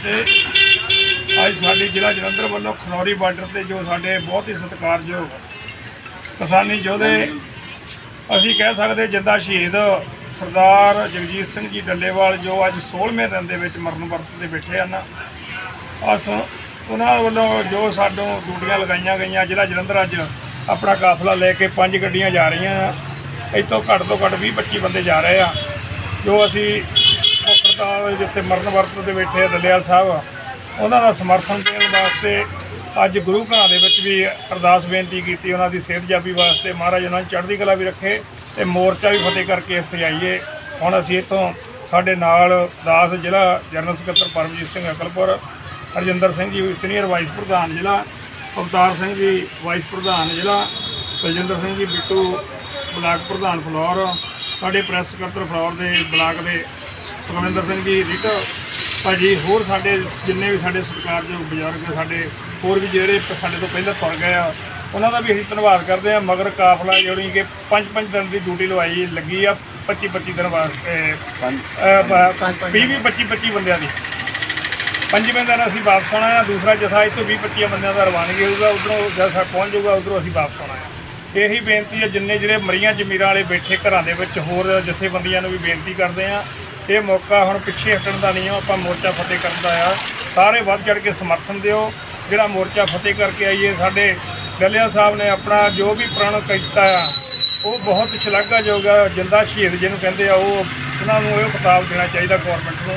ਅੱਜ ਸਾਡੇ ਜ਼ਿਲ੍ਹਾ ਜਲੰਧਰ ਵੱਲੋਂ ਖਨੌਰੀ ਬਾਰਡਰ ਤੇ ਜੋ ਸਾਡੇ ਬਹੁਤ ਹੀ ਸਤਿਕਾਰਯੋਗ ਕਿਸਾਨੀ ਯੋਧੇ, ਅਸੀਂ ਕਹਿ ਸਕਦੇ ਜਿੰਦਾ ਸ਼ਹੀਦ ਸਰਦਾਰ ਜਗਜੀਤ ਸਿੰਘ ਜੀ ਡੱਲੇਵਾਲ ਜੋ ਅੱਜ 16ਵੇਂ ਦਿਨ ਦੇ ਵਿੱਚ ਮਰਨ ਵਰਤ ਤੇ ਬੈਠੇ ਹਨ। ਅਸ ਉਹਨਾਂ ਵੱਲੋਂ ਜੋ ਸਾਨੂੰ ਡਿਊਟੀਆਂ ਲਗਾਈਆਂ ਗਈਆਂ, ਜ਼ਿਲ੍ਹਾ ਜਲੰਧਰ ਅੱਜ ਆਪਣਾ ਕਾਫਲਾ ਲੈ ਕੇ ਪੰਜ ਗੱਡੀਆਂ ਜਾ ਰਹੀਆਂ। ਇੱਥੋਂ ਘੱਟ ਤੋਂ ਘੱਟ 20 25 ਬੰਦੇ ਜਾ ਰਹੇ ਆ। ਜੋ ਅਸੀਂ ਮੁਖਰਤਾ ਜਿੱਥੇ ਮਰਨ ਵਰਤ ਤੇ ਬੈਠੇ ਆ ਸਾਹਿਬ, ਉਹਨਾਂ ਦਾ ਸਮਰਥਨ ਦੇਣ ਵਾਸਤੇ ਅੱਜ ਗੁਰੂ ਘਰਾਂ ਦੇ ਵਿੱਚ ਵੀ ਅਰਦਾਸ ਬੇਨਤੀ ਕੀਤੀ, ਉਹਨਾਂ ਦੀ ਸਿਹਤ ਜਾਬੀ ਵਾਸਤੇ। ਮਹਾਰਾਜ, ਉਹਨਾਂ ਨੂੰ ਚੜ੍ਹਦੀ ਕਲਾ ਵੀ ਰੱਖੇ ਤੇ ਮੋਰਚਾ ਵੀ ਫਤਿਹ ਕਰਕੇ ਸਜਾਈਏ ਹੁਣ ਅਸੀਂ ਇੱਥੋਂ ਸਾਡੇ ਨਾਲ ਦਾਸ ਜ਼ਿਲ੍ਹਾ ਜਨਰਲ ਸਕੱਤਰ ਪਰਮਜੀਤ ਸਿੰਘ ਅਕਲਪੁਰ, ਹਰਜਿੰਦਰ ਸਿੰਘ ਜੀ, ਸੀਨੀਅਰ ਵਾਈਸ ਪ੍ਰਧਾਨ ਜ਼ਿਲ੍ਹਾ, ਅਵਤਾਰ ਸਿੰਘ ਜੀ, ਵਾਈਸ ਪ੍ਰਧਾਨ ਜ਼ਿਲ੍ਹਾ, ਬਲਜਿੰਦਰ ਸਿੰਘ ਜੀ, ਬਿੱਟੂ ਬਲਾਕ ਪ੍ਰਧਾਨ ਫਲੋਰ, ਸਾਡੇ ਪ੍ਰੈਸ ਸਕੱਤਰ ਫਲੋਰ ਦੇ ਬਲਾਕ ਦੇ ਸੁਖਵਿੰਦਰ ਸਿੰਘ ਜੀ ਰਿਟ ਭਾਜੀ ਹੋਰ ਸਾਡੇ ਜਿੰਨੇ ਵੀ ਸਾਡੇ ਸਤਿਕਾਰਯੋਗ ਬਜ਼ੁਰਗ ਸਾਡੇ ਹੋਰ ਵੀ ਜਿਹੜੇ ਸਾਡੇ ਤੋਂ ਪਹਿਲਾਂ ਤੁਰ ਗਏ ਆ ਉਹਨਾਂ ਦਾ ਵੀ ਅਸੀਂ ਧੰਨਵਾਦ ਕਰਦੇ ਆ ਮਗਰ ਕਾਫਲਾ ਜਿਹੜੀ ਕਿ ਪੰਜ ਪੰਜ ਦਿਨ ਦੀ ਡਿਊਟੀ ਲਵਾਈ ਲੱਗੀ ਆ 25 25 ਦਿਨ ਵਾਸਤੇ 20 20 25 25 ਬੰਦਿਆਂ ਦੀ। ਪੰਜਵੇਂ ਦਿਨ ਅਸੀਂ ਵਾਪਸ ਆਉਣਾ ਆ ਦੂਸਰਾ ਜਥਾ ਇੱਥੋਂ 20 25 ਬੰਦਿਆਂ ਦਾ ਰਵਾਨਗੀ ਹੋਊਗਾ ਉਧਰੋਂ ਸਾਡਾ ਪਹੁੰਚ ਜਾਊਗਾ ਉਧਰੋਂ ਅਸੀਂ ਵਾਪਸ ਆਉਣਾ ਆ। ਇਹੀ ਬੇਨਤੀ ਹੈ ਜਿੰਨੇ ਜਿਹੜੇ ਮਰੀਆਂ ਜ਼ਮੀਰਾਂ ਵਾਲੇ ਬੈਠੇ ਘਰਾਂ ਦੇ ਵਿੱਚ ਹੋਰ ਜਥੇਬੰਦੀਆਂ ਨੂੰ ਵੀ ਬੇਨਤੀ ਕਰਦੇ ਆ ਇਹ ਮੌਕਾ ਹੁਣ ਪਿੱਛੇ ਹਟਣ ਦਾ ਨਹੀਂ ਆ, ਆਪਾਂ ਮੋਰਚਾ ਫਤਿਹ ਕਰਨ ਦਾ ਆ। ਸਾਰੇ ਵੱਧ ਚੜ ਕੇ ਸਮਰਥਨ ਦਿਓ। ਜਿਹੜਾ ਮੋਰਚਾ ਫਤਿਹ ਕਰਕੇ ਆਈਏ ਸਾਡੇ ਡੱਲਿਆ ਸਾਹਿਬ ਨੇ ਆਪਣਾ ਜੋ ਵੀ ਪ੍ਰਣ ਕੀਤਾ ਆ, ਉਹ ਬਹੁਤ ਸ਼ਲਾਘਾਯੋਗ ਆ। ਜਿੰਦਾ ਸ਼ਹੀਦ ਜਿਹਨੂੰ ਕਹਿੰਦੇ ਆ, ਉਹ ਉਹਨਾਂ ਨੂੰ ਇਹ ਖਿਤਾਬ ਦੇਣਾ ਚਾਹੀਦਾ ਗਵਰਨਮੈਂਟ ਨੂੰ।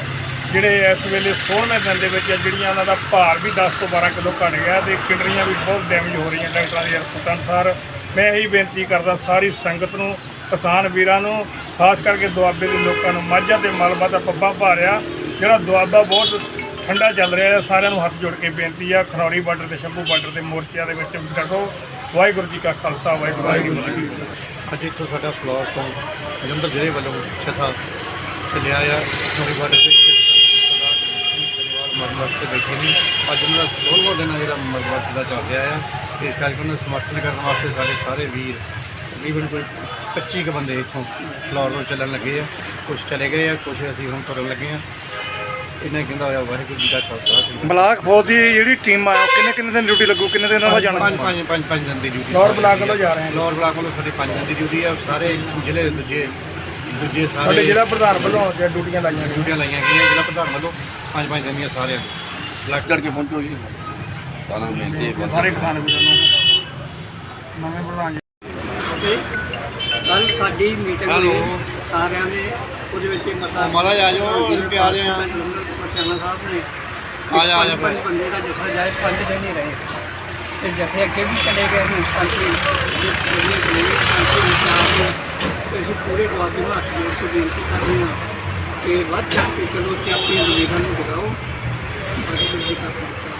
ਜਿਹੜੇ ਇਸ ਵੇਲੇ 16ਵੇਂ ਦਿਨ ਦੇ ਵਿੱਚ ਜਿਹੜੀਆਂ ਉਹਨਾਂ ਦਾ ਭਾਰ ਵੀ 10 ਤੋਂ 12 ਕਿਲੋ ਘਟ ਗਿਆ ਤੇ ਕਿਡਨੀਆਂ ਵੀ ਬਹੁਤ ਡੈਮੇਜ ਹੋ ਰਹੀਆਂ ਡਾਕਟਰਾਂ ਦੀ ਰਿਪੋਰਟਾਂ ਅਨੁਸਾਰ। ਮੈਂ ਇਹੀ ਬੇਨਤੀ ਕਰਦਾ, ਸਾਰੀ ਸੰਗਤ ਨੂੰ, ਕਿਸਾਨ ਵੀਰਾਂ ਨੂੰ ਖਾਸ ਕਰਕੇ ਦੁਆਬੇ ਦੇ ਲੋਕਾਂ ਨੂੰ ਮਾਝਾ ਤੇ ਮਲਬਾ ਦਾ ਪੱਬਾ ਭਾਰਿਆ ਜਿਹੜਾ ਦੁਆਬਾ ਬਹੁਤ ਠੰਡਾ ਚੱਲ ਰਿਹਾ ਹੈ ਸਾਰਿਆਂ ਨੂੰ ਹੱਥ ਜੋੜ ਕੇ ਬੇਨਤੀ ਆ ਖਨੌਰੀ ਬਾਰਡਰ ਤੇ ਸ਼ੰਭੂ ਬਾਰਡਰ ਦੇ ਮੋਰਚਿਆਂ ਦੇ ਵਿੱਚ ਡਟੋ ਵਾਹਿਗੁਰੂ ਜੀ ਕਾ ਖਾਲਸਾ ਵਾਹਿਗੁਰੂ ਜੀ ਕੀ ਫਤਿਹ। ਅੱਜ ਇੱਥੋਂ ਸਾਡਾ ਫਲੋਰ ਤੋਂ ਜਲੰਧਰ ਜ਼ਿਲ੍ਹੇ ਵੱਲੋਂ ਛਥਾ ਚੱਲਿਆ ਆ ਨੌਰੀ ਬਾਰਡਰ ਧੰਨਵਾਦ ਮਰਮਤ ਤੇ ਬੈਠੇ ਨੇ। ਅੱਜ ਉਹਨਾਂ ਦਾ 16ਵਾਂ ਦਿਨ ਜਿਹੜਾ ਮਰਮਤ ਦਾ ਚੱਲ ਰਿਹਾ ਆ ਤੇ ਇਸ ਕਰਕੇ ਉਹਨਾਂ ਨੂੰ ਸਮਰਥਨ ਕਰਨ ਵਾਸਤੇ ਸਾਡੇ ਸਾਰੇ ਵੀਰ ਤਕਰੀਬਨ ਕੋਈ 25 ਕੁ ਬੰਦੇ ਇੱਥੋਂ ਫਲੋਰ ਚੱਲਣ ਲੱਗੇ ਆ। ਕੁਝ ਚਲੇ ਗਏ ਆ ਕੁਝ ਅਸੀਂ ਹੁਣ ਤੁਰਨ ਲੱਗੇ ਆ। ਇਹਨਾਂ ਕਹਿੰਦਾ ਹੋਇਆ ਵਾਹਿਗੁਰੂ ਜੀ ਦਾ ਖਾਲਸਾ ਬਲਾਕ ਫੌਜ ਦੀ ਜਿਹੜੀ ਟੀਮ ਆ ਕਿੰਨੇ ਕਿੰਨੇ ਦਿਨ ਡਿਊਟੀ ਲੱਗੂ ਕਿੰਨੇ ਦਿਨ ਬਾਅਦ ਜਾਣਾ? ਪੰਜ ਪੰਜ ਪੰਜ ਪੰਜ ਦਿਨ ਦੀ ਡਿਊਟੀ ਲੋਰ ਬਲਾਕ ਵੱਲੋਂ ਜਾ ਰਹੇ ਹਾਂ ਲੋਰ ਬਲਾਕ ਵੱਲੋਂ ਸਾਡੀ ਪੰਜ ਦਿਨ ਦੀ ਡਿਊਟੀ ਆ। ਸਾਰੇ ਜ਼ਿਲ੍ਹੇ ਦੇ ਦੂਜੇ ਦੂਜੇ ਸਾਡੇ ਸਾਰੇ ਜ਼ਿਲ੍ਹਾ ਪ੍ਰਧਾਨ ਵੱਲੋਂ ਜੇ ਡਿਊਟੀਆਂ ਲਾਈਆਂ ਡਿਊਟੀਆਂ ਲਾਈਆਂ ਗਈਆਂ ਜ਼ਿਲ੍ਹਾ ਪ੍ਰਧਾਨ ਵੱਲੋਂ ਪੰਜ ਪੰਜ ਦਿਨ ਦੀਆਂ ਸਾਰਿਆਂ। ਬਲਾਕ ਚੜ ਕੇ ਪਹੁੰਚੋ ਜੀ। ਸਾਰਾ ਵੀਰਾਂ ਨੂੰ। ਨਵੇਂ ਪ੍ਰਧਾਨ ਜੀ। ਕੱਲ ਸਾਡੀ ਮੀਟਿੰਗ। ਹੋਈ ਸਾਰਿਆਂ ਨੇ ਉਹਦੇ ਵਿੱਚ ਮਤਾ ਮਹਾਰਾਜ ਆ ਜਾਓ, ਤੇ ਆ। ਪਟਿਆਲਾ ਸਾਹਿਬ ਨੇ। ਆ ਜਾ, ਆ ਜਾ ਪੰਜ ਬੰਦੇ ਦਾ ਜਥਾ ਜਾਏ ਪੰਜ ਦਿਨ ਹੀ ਰਹੇ। ਤੇ ਜਥੇ ਅੱਗੇ ਵੀ ਚਲੇ ਗਏ ਨੇ ਤੇ ਅਸੀਂ ਪੂਰੇ ਦੁਆਬੇ ਨੂੰ ਹੱਥ ਜੋੜ ਕੇ ਬੇਨਤੀ ਕਰਦੇ ਹਾਂ ਕਿ ਵੱਧ ਚੜ ਕੇ ਚਲੋ ਤੇ ਆਪਣੀ ਜ਼ਮੀਰਾਂ ਨੂੰ ਦਿਖਾਓ। ਵਾਹਿਗੁਰੂ ਜੀ ਕਾ ਖਾਲਸਾ